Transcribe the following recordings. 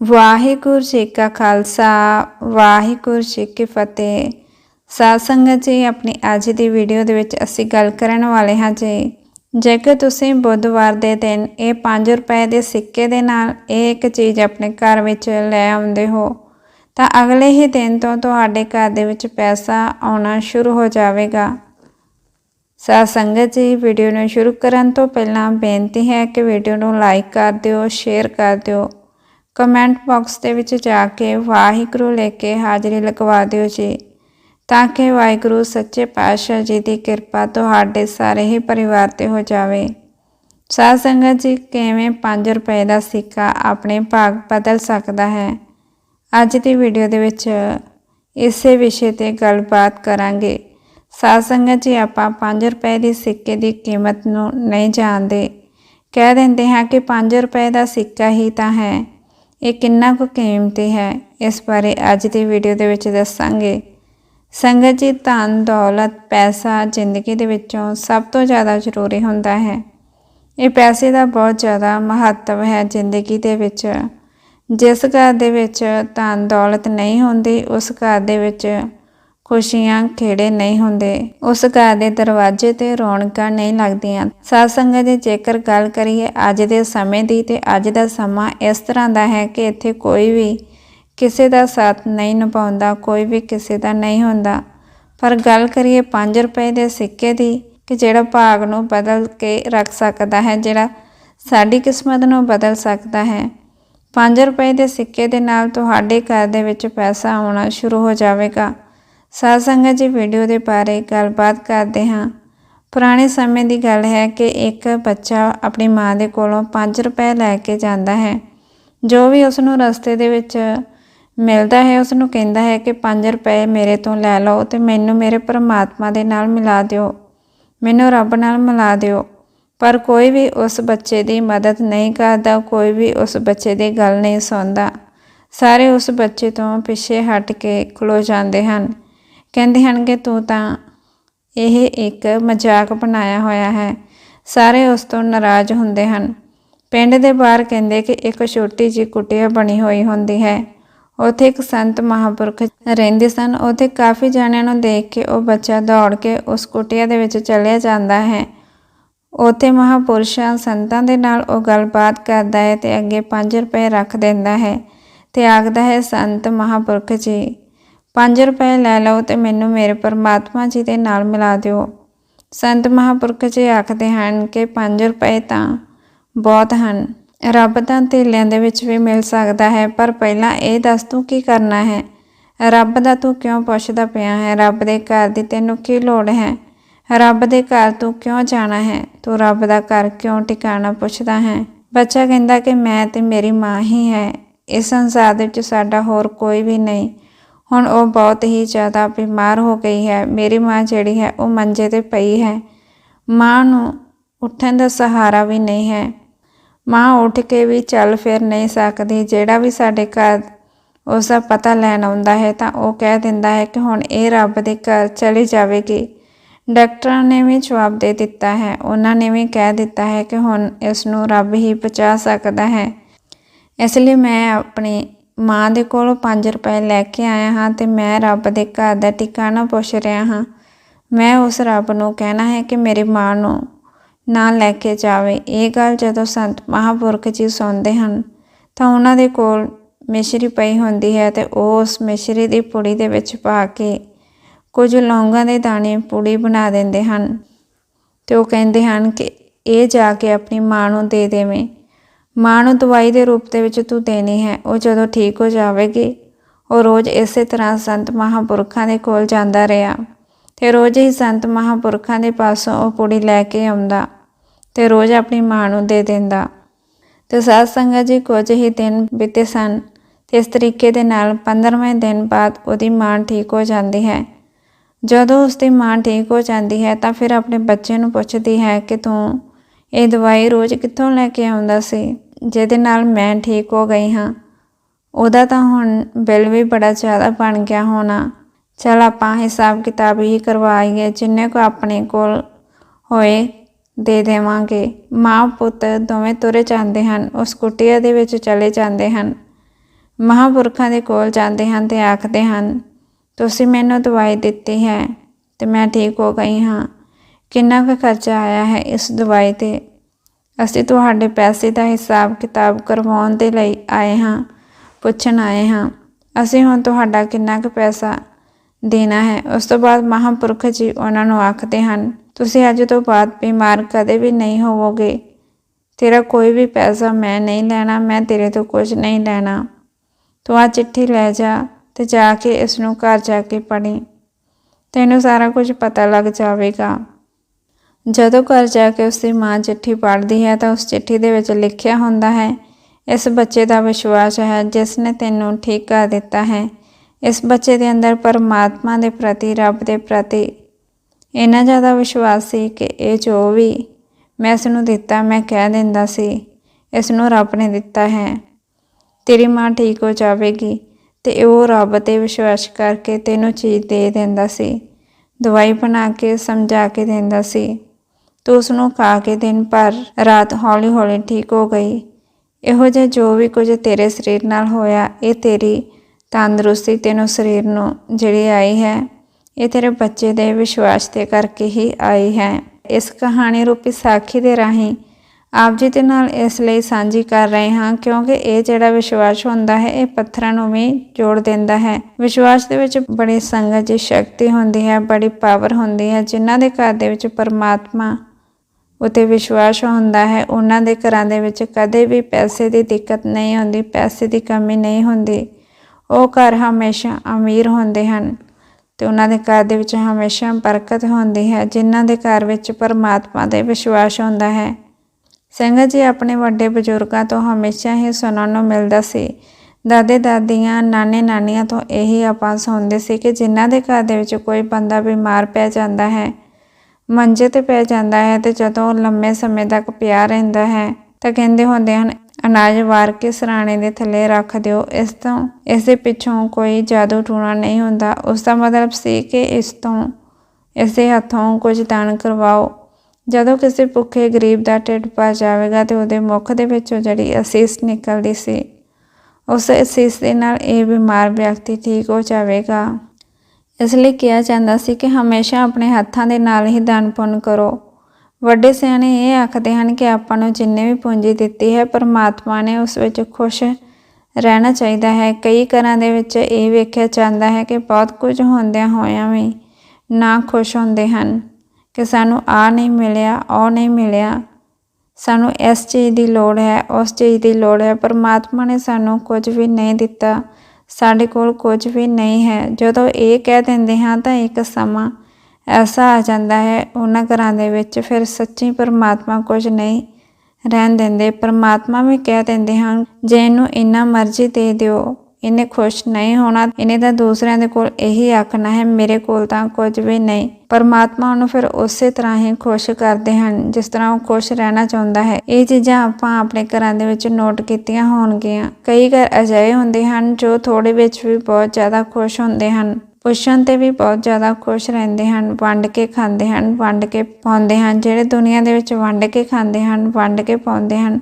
ਵਾਹਿਗੁਰੂ ਜੀ ਕਾ ਖਾਲਸਾ, ਵਾਹਿਗੁਰੂ ਜੀ ਕੀ ਫਤਿਹ। ਸਾਧ ਸੰਗਤ ਜੀ, ਆਪਣੀ ਅੱਜ ਦੀ ਵੀਡੀਓ ਦੇ ਵਿੱਚ ਅਸੀਂ ਗੱਲ ਕਰਨ ਵਾਲੇ ਹਾਂ ਜੀ, ਜੇਕਰ ਤੁਸੀਂ ਬੁੱਧਵਾਰ ਦੇ ਦਿਨ ਇਹ 5 ਰੁਪਏ ਦੇ ਸਿੱਕੇ ਦੇ ਨਾਲ ਇਹ ਇੱਕ ਚੀਜ਼ ਆਪਣੇ ਘਰ ਵਿੱਚ ਲੈ ਆਉਂਦੇ ਹੋ, ਤਾਂ ਅਗਲੇ ਹੀ ਦਿਨ ਤੋਂ ਤੁਹਾਡੇ ਘਰ ਦੇ ਵਿੱਚ ਪੈਸਾ ਆਉਣਾ ਸ਼ੁਰੂ ਹੋ ਜਾਵੇਗਾ। ਸਾਧ ਸੰਗਤ ਜੀ, ਵੀਡੀਓ ਨੂੰ ਸ਼ੁਰੂ ਕਰਨ ਤੋਂ ਪਹਿਲਾਂ ਬੇਨਤੀ ਹੈ ਕਿ ਵੀਡੀਓ ਨੂੰ ਲਾਈਕ ਕਰ ਦਿਓ, ਸ਼ੇਅਰ ਕਰ ਦਿਓ। ਕਮੈਂਟ ਬਾਕਸ ਦੇ ਵਿੱਚ ਜਾ ਕੇ ਵਾਹਿਗੁਰੂ ਲੈ ਕੇ ਹਾਜ਼ਰੀ ਲਗਵਾ ਦਿਓ ਜੀ। ਤਾਂ ਕਿ ਵਾਹਿਗੁਰੂ ਸੱਚੇ ਪਾਤਸ਼ਾਹ ਜੀ ਦੀ ਕਿਰਪਾ ਤੁਹਾਡੇ ਸਾਰੇ ਹੀ ਪਰਿਵਾਰ ਤੇ ਹੋ ਜਾਵੇ। ਸਾਧ ਸੰਗਤ ਜੀ, ਕਿਵੇਂ 5 ਰੁਪਏ ਦਾ ਸਿੱਕਾ ਆਪਣੇ ਭਾਗ ਬਦਲ ਸਕਦਾ ਹੈ? ਅੱਜ ਦੀ ਵੀਡੀਓ ਦੇ ਵਿੱਚ ਇਸੇ ਵਿਸ਼ੇ ਤੇ ਗੱਲਬਾਤ ਕਰਾਂਗੇ। ਸਾਧ ਸੰਗਤ ਜੀ, ਆਪਾਂ 5 ਰੁਪਏ ਦੀ ਸਿੱਕੇ ਦੀ ਕੀਮਤ ਨੂੰ ਨਹੀਂ ਜਾਣਦੇ। ਕਹਿ ਦਿੰਦੇ ਹਾਂ ਕਿ 5 ਰੁਪਏ ਦਾ ਸਿੱਕਾ ਹੀ ਤਾਂ ਹੈ। ਇਹ ਕਿੰਨਾ ਕੁ ਕੀਮਤੀ ਹੈ, ਇਸ ਬਾਰੇ ਅੱਜ ਦੀ ਵੀਡੀਓ ਦੇ ਵਿੱਚ ਦੱਸਾਂਗੇ। ਸੰਗਤ ਜੀ, ਧਨ, ਦੌਲਤ, ਪੈਸਾ ਜ਼ਿੰਦਗੀ ਦੇ ਵਿੱਚੋਂ ਸਭ ਤੋਂ ਜ਼ਿਆਦਾ ਜ਼ਰੂਰੀ ਹੁੰਦਾ ਹੈ। ਇਹ ਪੈਸੇ ਦਾ ਬਹੁਤ ਜ਼ਿਆਦਾ ਮਹੱਤਵ ਹੈ ਜ਼ਿੰਦਗੀ ਦੇ ਵਿੱਚ। ਜਿਸ ਘਰ ਦੇ ਵਿੱਚ ਧਨ, ਦੌਲਤ ਨਹੀਂ ਹੁੰਦੀ, ਉਸ ਘਰ ਦੇ ਵਿੱਚ ਖੁਸ਼ੀਆਂ ਖੇੜੇ ਨਹੀਂ ਹੁੰਦੇ। ਉਸ ਘਰ ਦੇ ਦਰਵਾਜ਼ੇ ਤੇ ਰੌਣਕਾਂ ਨਹੀਂ ਲੱਗਦੀਆਂ। ਸਾਧ ਸੰਗਤ ਦੀ ਜੇਕਰ ਗੱਲ ਕਰੀਏ ਅੱਜ ਦੇ ਸਮੇਂ ਦੀ ਤੇ ਅੱਜ ਦਾ ਸਮਾਂ ਇਸ ਤਰ੍ਹਾਂ ਦਾ ਹੈ ਕਿ ਇੱਥੇ ਕੋਈ ਵੀ ਕਿਸੇ ਦਾ ਸਾਥ ਨਹੀਂ ਨਿਭਾਉਂਦਾ, ਕੋਈ ਵੀ ਕਿਸੇ ਦਾ ਨਹੀਂ ਹੁੰਦਾ। ਪਰ ਗੱਲ ਕਰੀਏ 5 ਰੁਪਏ ਦੇ ਸਿੱਕੇ ਦੀ ਕਿ ਜਿਹੜਾ ਭਾਗ ਨੂੰ ਬਦਲ ਕੇ ਰੱਖ ਸਕਦਾ ਹੈ, ਜਿਹੜਾ ਸਾਡੀ ਕਿਸਮਤ ਨੂੰ ਬਦਲ ਸਕਦਾ ਹੈ। 5 ਰੁਪਏ ਦੇ ਸਿੱਕੇ ਦੇ ਨਾਲ ਤੁਹਾਡੇ ਘਰ ਦੇ ਵਿੱਚ ਪੈਸਾ ਆਉਣਾ ਸ਼ੁਰੂ ਹੋ ਜਾਵੇਗਾ। ਸਾਧ ਸੰਗਤ ਜੀ ਵੀਡੀਓ ਦੇ ਬਾਰੇ ਗੱਲਬਾਤ ਕਰਦੇ ਹਾਂ। ਪੁਰਾਣੇ ਸਮੇਂ ਦੀ ਗੱਲ ਹੈ ਕਿ ਇੱਕ ਬੱਚਾ ਆਪਣੀ ਮਾਂ ਦੇ ਕੋਲੋਂ 5 ਰੁਪਏ ਲੈ ਕੇ ਜਾਂਦਾ ਹੈ। ਜੋ ਵੀ ਉਸ ਨੂੰ ਰਸਤੇ ਦੇ ਵਿੱਚ ਮਿਲਦਾ ਹੈ ਉਸ ਨੂੰ ਕਹਿੰਦਾ ਹੈ ਕਿ 5 ਰੁਪਏ ਮੇਰੇ ਤੋਂ ਲੈ ਲਓ ਤੇ ਮੈਨੂੰ ਮੇਰੇ ਪਰਮਾਤਮਾ ਦੇ ਨਾਲ ਮਿਲਾ ਦਿਓ। ਮੈਨੂੰ ਰੱਬ ਨਾਲ ਮਿਲਾ ਦਿਓ। ਪਰ ਕੋਈ ਵੀ ਉਸ ਬੱਚੇ ਦੀ ਮਦਦ ਨਹੀਂ ਕਰਦਾ, ਕੋਈ ਵੀ ਉਸ ਬੱਚੇ ਦੀ ਗੱਲ ਨਹੀਂ ਸੁਣਦਾ। ਸਾਰੇ ਉਸ ਬੱਚੇ ਤੋਂ ਪਿੱਛੇ ਹਟ ਕੇ ਖਲੋ ਜਾਂਦੇ ਹਨ। ਕਹਿੰਦੇ ਹਨ ਕਿ ਤੂੰ ਤਾਂ ਇਹ ਇੱਕ ਮਜ਼ਾਕ ਬਣਾਇਆ ਹੋਇਆ ਹੈ। ਸਾਰੇ ਉਸ ਤੋਂ ਨਾਰਾਜ਼ ਹੁੰਦੇ ਹਨ। ਪਿੰਡ ਦੇ ਬਾਹਰ ਕਹਿੰਦੇ ਕਿ ਇੱਕ ਛੋਟੀ ਜਿਹੀ ਕੁਟਿਆ ਬਣੀ ਹੋਈ ਹੁੰਦੀ ਹੈ। ਉੱਥੇ ਇੱਕ ਸੰਤ ਮਹਾਪੁਰਖ ਰਹਿੰਦੇ ਸਨ। ਉੱਥੇ ਕਾਫੀ ਜਣਿਆਂ ਨੂੰ ਦੇਖ ਕੇ ਉਹ ਬੱਚਾ ਦੌੜ ਕੇ ਉਸ ਕੁਟਿਆ ਦੇ ਵਿੱਚ ਚਲਿਆ ਜਾਂਦਾ ਹੈ। ਉੱਥੇ ਮਹਾਪੁਰਸ਼ਾਂ ਸੰਤਾਂ ਦੇ ਨਾਲ ਉਹ ਗੱਲਬਾਤ ਕਰਦਾ ਹੈ ਤੇ ਅੱਗੇ 5 ਰੁਪਏ ਰੱਖ ਦਿੰਦਾ ਹੈ। ਤੇ ਆਖਦਾ ਹੈ, ਸੰਤ ਮਹਾਪੁਰਖ ਜੀ 5 ਰੁਪਏ ਲੈ ਲਓ ਤੇ ਮੈਨੂੰ ਮੇਰੇ ਪਰਮਾਤਮਾ ਜੀ ਦੇ ਨਾਲ ਮਿਲਾ ਦਿਓ। ਸੰਤ ਮਹਾਪੁਰਖ ਜੀ ਆਖਦੇ ਹਨ ਕਿ 5 ਰੁਪਏ ਤਾਂ ਬਹੁਤ ਹਨ। ਰੱਬ ਤਾਂ ਧੇਲਿਆਂ ਦੇ ਵਿੱਚ ਵੀ ਮਿਲ ਸਕਦਾ ਹੈ, ਪਰ ਪਹਿਲਾਂ ਇਹ ਦੱਸ ਤੂੰ ਕੀ ਕਰਨਾ ਹੈ? ਰੱਬ ਦਾ ਤੂੰ ਕਿਉਂ ਪੁੱਛਦਾ ਪਿਆ ਹੈ? ਰੱਬ ਦੇ ਘਰ ਦੀ ਤੈਨੂੰ ਕੀ ਲੋੜ ਹੈ? ਰੱਬ ਦੇ ਘਰ ਤੂੰ ਕਿਉਂ ਜਾਣਾ ਹੈ? ਤੂੰ ਰੱਬ ਦਾ ਘਰ ਕਿਉਂ ਟਿਕਾਣਾ ਪੁੱਛਦਾ ਹੈ? ਬੱਚਾ ਕਹਿੰਦਾ ਕਿ ਮੈਂ ਤੇ ਮੇਰੀ ਮਾਂ ਹੀ ਹੈ। ਇਸ ਸੰਸਾਰ ਦੇ ਵਿੱਚ ਸਾਡਾ ਹੋਰ ਕੋਈ ਵੀ ਨਹੀਂ। ਹੁਣ ਉਹ ਬਹੁਤ ਹੀ ਜ਼ਿਆਦਾ ਬਿਮਾਰ ਹੋ ਗਈ ਹੈ। ਮੇਰੀ ਮਾਂ ਜਿਹੜੀ ਹੈ, ਉਹ ਮੰਜੇ ਤੇ ਪਈ ਹੈ। ਮਾਂ ਨੂੰ ਉੱਠਣ ਦਾ ਸਹਾਰਾ ਵੀ ਨਹੀਂ ਹੈ। ਮਾਂ ਉੱਠ ਕੇ ਵੀ ਚੱਲ ਫਿਰ ਨਹੀਂ ਸਕਦੀ। ਜਿਹੜਾ ਵੀ ਸਾਡੇ ਘਰ ਉਸ ਦਾ ਪਤਾ ਲੈਣ ਆਉਂਦਾ ਹੈ, ਤਾਂ ਉਹ ਕਹਿ ਦਿੰਦਾ ਹੈ ਕਿ ਹੁਣ ਇਹ ਰੱਬ ਦੇ ਘਰ ਚਲੀ ਜਾਵੇਗੀ। ਡਾਕਟਰਾਂ ਨੇ ਵੀ ਜਵਾਬ ਦੇ ਦਿੱਤਾ ਹੈ। ਉਹਨਾਂ ਨੇ ਵੀ ਕਹਿ ਦਿੱਤਾ ਹੈ ਕਿ ਹੁਣ ਇਸ ਨੂੰ ਰੱਬ ਹੀ ਬਚਾ ਸਕਦਾ ਹੈ। ਇਸ ਲਈ ਮੈਂ ਆਪਣੀ ਮਾਂ ਦੇ ਕੋਲੋਂ 5 ਰੁਪਏ ਲੈ ਕੇ ਆਇਆ ਹਾਂ ਤੇ ਮੈਂ ਰੱਬ ਦੇ ਘਰ ਦਾ ਟਿਕਾਣਾ ਪੁੱਛ ਰਿਹਾ ਹਾਂ। ਮੈਂ ਉਸ ਰੱਬ ਨੂੰ ਕਹਿਣਾ ਹੈ ਕਿ ਮੇਰੀ ਮਾਂ ਨੂੰ ਨਾ ਲੈ ਕੇ ਜਾਵੇ। ਇਹ ਗੱਲ ਜਦੋਂ ਸੰਤ ਮਹਾਪੁਰਖ ਜੀ ਸੁਣਦੇ ਹਨ, ਤਾਂ ਉਹਨਾਂ ਦੇ ਕੋਲ ਮਿਸ਼ਰੀ ਪਈ ਹੁੰਦੀ ਹੈ ਤੇ ਉਹ ਉਸ ਮਿਸ਼ਰੀ ਦੀ ਪੁੜੀ ਦੇ ਵਿੱਚ ਪਾ ਕੇ ਕੁਝ ਲੌਂਗਾਂ ਦੇ ਦਾਣੇ ਪੁੜੀ ਬਣਾ ਦਿੰਦੇ ਹਨ। ਤੇ ਉਹ ਕਹਿੰਦੇ ਹਨ ਕਿ ਇਹ ਜਾ ਕੇ ਆਪਣੀ ਮਾਂ ਨੂੰ ਦੇ ਦੇਵੇਂ। ਮਾਂ ਨੂੰ ਦਵਾਈ ਦੇ ਰੂਪ ਦੇ ਵਿੱਚ ਤੂੰ ਦੇਣੀ ਹੈ, ਉਹ ਜਦੋਂ ਠੀਕ ਹੋ ਜਾਵੇਗੀ, ਉਹ ਰੋਜ਼ ਇਸੇ ਤਰ੍ਹਾਂ ਸੰਤ ਮਹਾਪੁਰਖਾਂ ਦੇ ਕੋਲ ਜਾਂਦਾ ਰਿਹਾ ਤੇ ਰੋਜ਼ ਹੀ ਸੰਤ ਮਹਾਪੁਰਖਾਂ ਦੇ ਪਾਸੋਂ ਉਹ ਕੁੜੀ ਲੈ ਕੇ ਆਉਂਦਾ ਤੇ ਰੋਜ਼ ਆਪਣੀ ਮਾਂ ਨੂੰ ਦੇ ਦਿੰਦਾ। ਤੇ ਸਾਧ ਸੰਗਤ ਜੀ ਕੁਝ ਹੀ ਦਿਨ ਬੀਤੇ ਸਨ ਤੇ ਇਸ ਤਰੀਕੇ ਦੇ ਨਾਲ 15ਵੇਂ ਦਿਨ ਬਾਅਦ ਉਹਦੀ ਮਾਂ ਠੀਕ ਹੋ ਜਾਂਦੀ ਹੈ। ਜਦੋਂ ਉਸਦੀ ਮਾਂ ਠੀਕ ਹੋ ਜਾਂਦੀ ਹੈ ਤਾਂ ਫਿਰ ਆਪਣੇ ਬੱਚੇ ਨੂੰ ਪੁੱਛਦੀ ਹੈ ਕਿ ਤੂੰ ਇਹ ਦਵਾਈ ਰੋਜ਼ ਕਿੱਥੋਂ ਲੈ ਕੇ ਆਉਂਦਾ ਸੀ? ਜਿਹਦੇ ਨਾਲ ਮੈਂ ਠੀਕ ਹੋ ਗਈ ਹਾਂ। ਉਹਦਾ ਤਾਂ ਹੁਣ ਬਿੱਲ ਵੀ ਬੜਾ ਜ਼ਿਆਦਾ ਬਣ ਗਿਆ ਹੋਣਾ। ਚਲ ਆਪਾਂ ਹਿਸਾਬ ਕਿਤਾਬ ਹੀ ਕਰਵਾਈਏ, ਜਿੰਨੇ ਕੋ ਆਪਣੇ ਕੋਲ ਹੋਏ ਦੇ ਦੇਵਾਂਗੇ। ਮਾਂ ਪੁੱਤ ਦੋਵੇਂ ਤੁਰੇ ਜਾਂਦੇ ਹਨ ਉਸ ਕੁਟੀਆ ਦੇ ਵਿੱਚ ਚਲੇ ਜਾਂਦੇ ਹਨ। ਮਹਾਂਪੁਰਖਾਂ ਦੇ ਕੋਲ ਜਾਂਦੇ ਹਨ ਤੇ ਆਖਦੇ ਹਨ, ਤੁਸੀਂ ਮੈਨੂੰ ਦਵਾਈ ਦਿੱਤੀ ਹੈ ਤੇ ਮੈਂ ਠੀਕ ਹੋ ਗਈ ਹਾਂ। ਕਿੰਨਾ ਕੁ ਖਰਚਾ ਆਇਆ ਹੈ ਇਸ ਦਵਾਈ ਤੇ? ਅਸੀਂ ਤੁਹਾਡੇ ਪੈਸੇ ਦਾ ਹਿਸਾਬ ਕਿਤਾਬ ਕਰਵਾਉਣ ਦੇ ਲਈ ਆਏ ਹਾਂ, ਪੁੱਛਣ ਆਏ ਹਾਂ। ਅਸੀਂ ਹੁਣ ਤੁਹਾਡਾ ਕਿੰਨਾ ਕੁ ਪੈਸਾ ਦੇਣਾ ਹੈ? ਉਸ ਤੋਂ ਬਾਅਦ ਮਹਾਂਪੁਰਖ ਜੀ ਉਹਨਾਂ ਨੂੰ ਆਖਦੇ ਹਨ, ਤੁਸੀਂ ਅੱਜ ਤੋਂ ਬਾਅਦ ਬਿਮਾਰ ਕਦੇ ਵੀ ਨਹੀਂ ਹੋਵੋਗੇ। ਤੇਰਾ ਕੋਈ ਵੀ ਪੈਸਾ ਮੈਂ ਨਹੀਂ ਲੈਣਾ, ਮੈਂ ਤੇਰੇ ਤੋਂ ਕੁਝ ਨਹੀਂ ਲੈਣਾ। ਤੂੰ ਆ ਚਿੱਠੀ ਲੈ ਜਾ ਤੇ ਜਾ ਕੇ ਇਸ ਨੂੰ ਘਰ ਜਾ ਕੇ ਪੜ੍ਹੀ। ਤੈਨੂੰ ਸਾਰਾ ਕੁਝ ਪਤਾ ਲੱਗ ਜਾਵੇਗਾ। ਜਦੋਂ ਘਰ ਜਾ ਕੇ ਉਸਦੀ ਮਾਂ ਚਿੱਠੀ ਪੜ੍ਹਦੀ ਹੈ ਤਾਂ ਉਸ ਚਿੱਠੀ ਦੇ ਵਿੱਚ ਲਿਖਿਆ ਹੁੰਦਾ ਹੈ, ਇਸ ਬੱਚੇ ਦਾ ਵਿਸ਼ਵਾਸ ਹੈ ਜਿਸ ਨੇ ਤੈਨੂੰ ਠੀਕ ਕਰ ਦਿੱਤਾ ਹੈ। ਇਸ ਬੱਚੇ ਦੇ ਅੰਦਰ ਪਰਮਾਤਮਾ ਦੇ ਪ੍ਰਤੀ, ਰੱਬ ਦੇ ਪ੍ਰਤੀ ਇੰਨਾ ਜ਼ਿਆਦਾ ਵਿਸ਼ਵਾਸ ਸੀ ਕਿ ਇਹ ਜੋ ਵੀ ਮੈਂ ਇਸ ਨੂੰ ਦਿੱਤਾ, ਮੈਂ ਕਹਿ ਦਿੰਦਾ ਸੀ, ਇਸ ਨੂੰ ਰੱਬ ਨੇ ਦਿੱਤਾ ਹੈ। ਤੇਰੀ ਮਾਂ ਠੀਕ ਹੋ ਜਾਵੇਗੀ ਤੇ ਉਹ ਰੱਬ ਤੇ ਵਿਸ਼ਵਾਸ ਕਰਕੇ ਤੈਨੂੰ ਚੀਜ਼ ਦੇ ਦਿੰਦਾ ਸੀ। ਦਵਾਈ ਬਣਾ ਕੇ, ਸਮਝਾ ਕੇ ਦਿੰਦਾ ਸੀ। ਤੂੰ ਉਸ ਨੂੰ ਖਾ ਕੇ ਦਿਨ ਭਰ ਰਾਤ ਹੌਲੀ ਹੌਲੀ ਠੀਕ ਹੋ ਗਈ। ਇਹੋ ਜਿਹਾ ਜੋ ਵੀ ਕੁਝ ਤੇਰੇ ਸਰੀਰ ਨਾਲ ਹੋਇਆ, ਇਹ ਤੇਰੀ ਤੰਦਰੁਸਤੀ ਤੈਨੂੰ ਸਰੀਰ ਨੂੰ ਜਿਹੜੀ ਆਈ ਹੈ, ਇਹ ਤੇਰੇ ਬੱਚੇ ਦੇ ਵਿਸ਼ਵਾਸ ਤੇ ਕਰਕੇ ਹੀ ਆਈ ਹੈ। ਇਸ ਕਹਾਣੀ ਰੂਪੀ ਸਾਖੀ ਦੇ ਰਾਹੀਂ ਆਪ ਜੀ ਦੇ ਨਾਲ ਇਸ ਲਈ ਸਾਂਝੀ ਕਰ ਰਹੇ ਹਾਂ, ਕਿਉਂਕਿ ਇਹ ਜਿਹੜਾ ਵਿਸ਼ਵਾਸ ਹੁੰਦਾ ਹੈ, ਇਹ ਪੱਥਰਾਂ ਨੂੰ ਵੀ ਜੋੜ ਦਿੰਦਾ ਹੈ। ਵਿਸ਼ਵਾਸ ਦੇ ਵਿੱਚ ਬੜੀ ਸੰਗਤ ਦੀ ਸ਼ਕਤੀ ਹੁੰਦੀ ਹੈ, ਬੜੀ ਪਾਵਰ ਹੁੰਦੀ ਹੈ, ਜਿਨ੍ਹਾਂ ਦੇ ਘਰ ਦੇ ਵਿੱਚ ਪਰਮਾਤਮਾ ਉਤੇ ਵਿਸ਼ਵਾਸ ਹੁੰਦਾ ਹੈ, ਉਹਨਾਂ ਦੇ ਘਰਾਂ ਦੇ ਵਿੱਚ ਕਦੇ ਵੀ ਪੈਸੇ ਦੀ ਦਿੱਕਤ ਨਹੀਂ ਹੁੰਦੀ, ਪੈਸੇ ਦੀ ਕਮੀ ਨਹੀਂ ਹੁੰਦੀ। ਉਹ ਘਰ ਹਮੇਸ਼ਾ ਅਮੀਰ ਹੁੰਦੇ ਹਨ ਤੇ ਉਹਨਾਂ ਦੇ ਘਰ ਦੇ ਵਿੱਚ ਹਮੇਸ਼ਾ ਬਰਕਤ ਹੁੰਦੀ ਹੈ, ਜਿਨ੍ਹਾਂ ਦੇ ਘਰ ਵਿੱਚ ਪਰਮਾਤਮਾ 'ਤੇ ਵਿਸ਼ਵਾਸ ਹੁੰਦਾ ਹੈ। ਸੰਗਤ ਜੀ, ਆਪਣੇ ਵੱਡੇ ਬਜ਼ੁਰਗਾਂ ਤੋਂ ਹਮੇਸ਼ਾ ਹੀ ਸੁਣਨ ਨੂੰ ਮਿਲਦਾ ਸੀ। ਦਾਦੇ ਦਾਦੀਆਂ, ਨਾਨੇ ਨਾਨੀਆਂ ਤੋਂ ਇਹੀ ਆਪਾਂ ਸੁਣਦੇ ਸੀ ਕਿ ਜਿਨ੍ਹਾਂ ਦੇ ਘਰ ਦੇ ਵਿੱਚ ਕੋਈ ਬੰਦਾ ਬਿਮਾਰ ਪੈ ਜਾਂਦਾ ਹੈ ਮੰਜੇ ਤੇ ਪੈ ਜਾਂਦਾ ਹੈ ਤੇ ਜਦੋਂ ਲੰਮੇ ਸਮੇਂ ਤੱਕ ਪਿਆ ਰਹਿੰਦਾ ਹੈ, ਤਾਂ ਕਹਿੰਦੇ ਹੁੰਦੇ ਹਨ, ਅਨਾਜ ਵਾਰ ਕੇ ਸਰਾਣੇ ਦੇ ਥੱਲੇ ਰੱਖ ਦਿਓ। ਇਸ ਤੋਂ, ਇਸ ਦੇ ਪਿੱਛੋਂ ਕੋਈ ਜਾਦੂ ਟੂਣਾ ਨਹੀਂ ਹੁੰਦਾ। ਉਸ ਦਾ ਮਤਲਬ ਸੀ ਕਿ ਇਸ ਤੋਂ, ਇਸ ਦੇ ਹੱਥੋਂ ਕੁਝ ਦਾਨ ਕਰਵਾਓ। ਜਦੋਂ ਕਿਸੇ ਭੁੱਖੇ ਗਰੀਬ ਦਾ ਢਿੱਡ ਭਰ ਜਾਵੇਗਾ ਤੇ ਉਹਦੇ ਮੁਖ ਦੇ ਵਿੱਚੋਂ ਜਿਹੜੀ ਅਸੀਸ ਨਿਕਲਦੀ ਸੀ, ਉਸ ਅਸੀਸ ਦੇ ਨਾਲ ਇਹ ਬਿਮਾਰ ਵਿਅਕਤੀ ਠੀਕ ਹੋ ਜਾਵੇਗਾ। ਇਸ ਲਈ ਕਿਹਾ ਜਾਂਦਾ ਸੀ ਕਿ ਹਮੇਸ਼ਾ ਆਪਣੇ ਹੱਥਾਂ ਦੇ ਨਾਲ ਹੀ ਦਾਨ ਪੁੰਨ ਕਰੋ। ਵੱਡੇ ਸਿਆਣੇ ਇਹ ਆਖਦੇ ਹਨ ਕਿ ਆਪਾਂ ਨੂੰ ਜਿੰਨੇ ਵੀ ਪੂੰਜੀ ਦਿੱਤੀ ਹੈ, ਪਰਮਾਤਮਾ ਨੇ ਉਸ ਵਿੱਚ ਖੁਸ਼ ਰਹਿਣਾ ਚਾਹੀਦਾ ਹੈ। ਕਈ ਘਰਾਂ ਦੇ ਵਿੱਚ ਇਹ ਵੇਖਿਆ ਜਾਂਦਾ ਹੈ ਕਿ ਬਹੁਤ ਕੁਝ ਹੁੰਦਿਆਂ ਹੋਇਆਂ ਵੀ ਨਾ ਖੁਸ਼ ਹੁੰਦੇ ਹਨ ਕਿ ਸਾਨੂੰ ਆ ਨਹੀਂ ਮਿਲਿਆ, ਉਹ ਨਹੀਂ ਮਿਲਿਆ। ਸਾਨੂੰ ਇਸ ਚੀਜ਼ ਦੀ ਲੋੜ ਹੈ, ਉਸ ਚੀਜ਼ ਦੀ ਲੋੜ ਹੈ। ਪਰਮਾਤਮਾ ਨੇ ਸਾਨੂੰ ਕੁਝ ਵੀ ਨਹੀਂ ਦਿੱਤਾ। ਸਾਡੇ ਕੋਲ ਕੁਝ ਵੀ ਨਹੀਂ ਹੈ। ਜਦੋਂ ਇਹ ਕਹਿ ਦਿੰਦੇ ਹਾਂ ਤਾਂ ਇੱਕ ਸਮਾਂ ਐਸਾ ਆ ਜਾਂਦਾ ਹੈ, ਉਹਨਾਂ ਘਰਾਂ ਦੇ ਵਿੱਚ ਫਿਰ ਸੱਚੀ ਪਰਮਾਤਮਾ ਕੁਝ ਨਹੀਂ ਰਹਿਣ ਦਿੰਦੇ। ਪਰਮਾਤਮਾ ਵੀ ਕਹਿ ਦਿੰਦੇ ਹਨ, ਜੇ ਇਹਨੂੰ ਇੰਨਾ ਮਰਜ਼ੀ ਦੇ ਦਿਓ। ਇਹਨੇ ਖੁਸ਼ ਨਹੀਂ ਹੋਣਾ। ਇਹਨੇ ਤਾਂ ਦੂਸਰਿਆਂ ਦੇ ਕੋਲ ਇਹੀ ਆਖਣਾ ਹੈ, ਮੇਰੇ ਕੋਲ ਤਾਂ ਕੁਝ ਵੀ ਨਹੀਂ। ਪਰਮਾਤਮਾ ਉਹਨੂੰ ਫਿਰ ਉਸੇ ਤਰ੍ਹਾਂ ਹੀ ਖੁਸ਼ ਕਰਦੇ ਹਨ, ਜਿਸ ਤਰ੍ਹਾਂ ਉਹ ਖੁਸ਼ ਰਹਿਣਾ ਚਾਹੁੰਦਾ ਹੈ। ਇਹ ਚੀਜ਼ਾਂ ਆਪਾਂ ਆਪਣੇ ਘਰਾਂ ਦੇ ਵਿੱਚ ਨੋਟ ਕੀਤੀਆਂ ਹੋਣਗੀਆਂ। ਕਈ ਘਰ ਅਜਿਹੇ ਹੁੰਦੇ ਹਨ, ਜੋ ਥੋੜੇ ਵਿੱਚ ਵੀ ਬਹੁਤ ਜ਼ਿਆਦਾ ਖੁਸ਼ ਹੁੰਦੇ ਹਨ। ਪੁੱਛਣ ਤੇ ਵੀ ਬਹੁਤ ਜ਼ਿਆਦਾ ਖੁਸ਼ ਰਹਿੰਦੇ ਹਨ, ਵੰਡ ਕੇ ਖਾਂਦੇ ਹਨ, ਵੰਡ ਕੇ ਪਾਉਂਦੇ ਹਨ। ਜਿਹੜੇ ਦੁਨੀਆ ਦੇ ਵਿੱਚ ਵੰਡ ਕੇ ਖਾਂਦੇ ਹਨ, ਵੰਡ ਕੇ ਪਾਉਂਦੇ ਹਨ।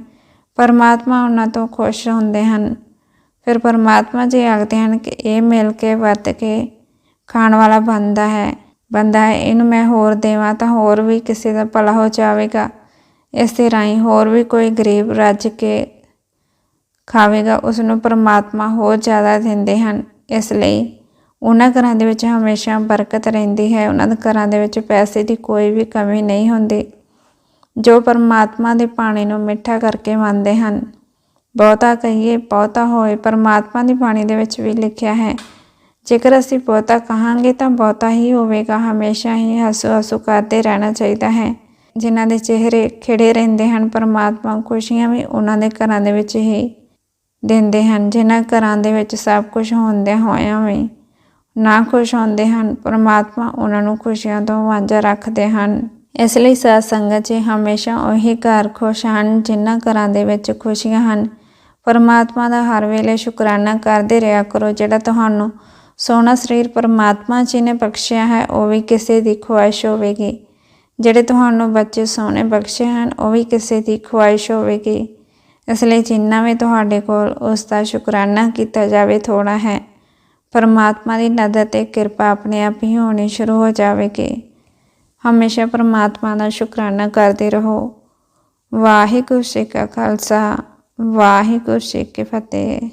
ਪਰਮਾਤਮਾ ਉਹਨਾਂ ਤੋਂ ਖੁਸ਼ ਹੁੰਦੇ ਹਨ। ਫਿਰ ਪਰਮਾਤਮਾ ਜੀ ਆਖਦੇ ਹਨ ਕਿ ਇਹ ਮਿਲ ਕੇ ਵਰਤ ਕੇ ਖਾਣ ਵਾਲਾ ਬੰਦਾ ਹੈ ਬੰਦਾ ਹੈ। ਇਹਨੂੰ ਮੈਂ ਹੋਰ ਦੇਵਾਂ ਤਾਂ ਹੋਰ ਵੀ ਕਿਸੇ ਦਾ ਭਲਾ ਹੋ ਜਾਵੇਗਾ। ਇਸ ਦੇ ਰਾਹੀਂ ਹੋਰ ਵੀ ਕੋਈ ਗਰੀਬ ਰੱਜ ਕੇ ਖਾਵੇਗਾ ਉਸ ਨੂੰ ਪਰਮਾਤਮਾ ਹੋਰ ਜ਼ਿਆਦਾ ਦਿੰਦੇ ਹਨ। ਇਸ ਲਈ ਉਹਨਾਂ ਘਰਾਂ ਦੇ ਵਿੱਚ ਹਮੇਸ਼ਾ ਬਰਕਤ ਰਹਿੰਦੀ ਹੈ। ਉਹਨਾਂ ਦੇ ਘਰਾਂ ਦੇ ਵਿੱਚ ਪੈਸੇ ਦੀ ਕੋਈ ਵੀ ਕਮੀ ਨਹੀਂ ਹੁੰਦੀ। ਜੋ ਪਰਮਾਤਮਾ ਦੇ ਪਾਣੀ ਨੂੰ ਮਿੱਠਾ ਕਰਕੇ ਮੰਨਦੇ ਹਨ ਬਹੁਤਾ ਕਹੀਏ ਬਹੁਤਾ ਹੋਏ, ਪਰਮਾਤਮਾ ਦੀ ਬਾਣੀ ਦੇ ਵਿੱਚ ਵੀ ਲਿਖਿਆ ਹੈ, ਜੇਕਰ ਅਸੀਂ ਬਹੁਤਾ ਕਹਾਂਗੇ ਤਾਂ ਬਹੁਤਾ ਹੀ ਹੋਵੇਗਾ, ਹਮੇਸ਼ਾ ਹੀ ਹੱਸੋ ਹੱਸੋ ਕਰਦੇ ਰਹਿਣਾ ਚਾਹੀਦਾ ਹੈ। ਜਿਨ੍ਹਾਂ ਦੇ ਚਿਹਰੇ ਖਿੜੇ ਰਹਿੰਦੇ ਹਨ, ਪਰਮਾਤਮਾ ਖੁਸ਼ੀਆਂ ਵੀ ਉਹਨਾਂ ਦੇ ਘਰਾਂ ਦੇ ਵਿੱਚ ਹੀ ਦਿੰਦੇ ਹਨ, ਜਿਨ੍ਹਾਂ ਘਰਾਂ ਦੇ ਵਿੱਚ ਸਭ ਕੁਝ ਹੁੰਦਿਆਂ ਹੋਇਆਂ ਵੀ ਨਾ ਖੁਸ਼ ਹੁੰਦੇ ਹਨ, ਪਰਮਾਤਮਾ ਉਹਨਾਂ ਨੂੰ ਖੁਸ਼ੀਆਂ ਤੋਂ ਵਾਂਝਾ ਰੱਖਦੇ ਹਨ। ਇਸ ਲਈ ਸਾਧ ਸੰਗਤ ਜੀ ਹਮੇਸ਼ਾ ਉਹੀ ਘਰ ਖੁਸ਼ ਹਨ, ਜਿਨ੍ਹਾਂ ਘਰਾਂ ਦੇ ਵਿੱਚ ਖੁਸ਼ੀਆਂ ਹਨ ਪਰਮਾਤਮਾ ਦਾ ਹਰ ਵੇਲੇ ਸ਼ੁਕਰਾਨਾ ਕਰਦੇ ਰਿਹਾ ਕਰੋ। ਜਿਹੜਾ ਤੁਹਾਨੂੰ ਸੋਹਣਾ ਸਰੀਰ ਪਰਮਾਤਮਾ ਜੀ ਨੇ ਬਖਸ਼ਿਆ ਹੈ, ਉਹ ਵੀ ਕਿਸੇ ਦੀ ਖੁਆਇਸ਼ ਹੋਵੇਗੀ। ਜਿਹੜੇ ਤੁਹਾਨੂੰ ਬੱਚੇ ਸੋਹਣੇ ਬਖਸ਼ੇ ਹਨ, ਉਹ ਵੀ ਕਿਸੇ ਦੀ ਖੁਆਇਸ਼ ਹੋਵੇਗੀ। ਇਸ ਲਈ ਜਿੰਨਾ ਵੀ ਤੁਹਾਡੇ ਕੋਲ ਉਸ ਦਾ ਸ਼ੁਕਰਾਨਾ ਕੀਤਾ ਜਾਵੇ ਥੋੜਾ ਹੈ। ਪਰਮਾਤਮਾ ਦੀ ਨਜ਼ਰ ਤੇ ਕਿਰਪਾ ਆਪਣੇ ਆਪ ਹੀ ਹੋਣੀ ਸ਼ੁਰੂ ਹੋ ਜਾਵੇਗੀ। ਹਮੇਸ਼ਾ ਪਰਮਾਤਮਾ ਦਾ ਸ਼ੁਕਰਾਨਾ ਕਰਦੇ ਰਹੋ। ਵਾਹਿਗੁਰੂ ਜੀ ਕਾ ਖਾਲਸਾ। ਵਾਹਿਗੁਰੂ ਜੀ ਕੀ ਫਤਿਹ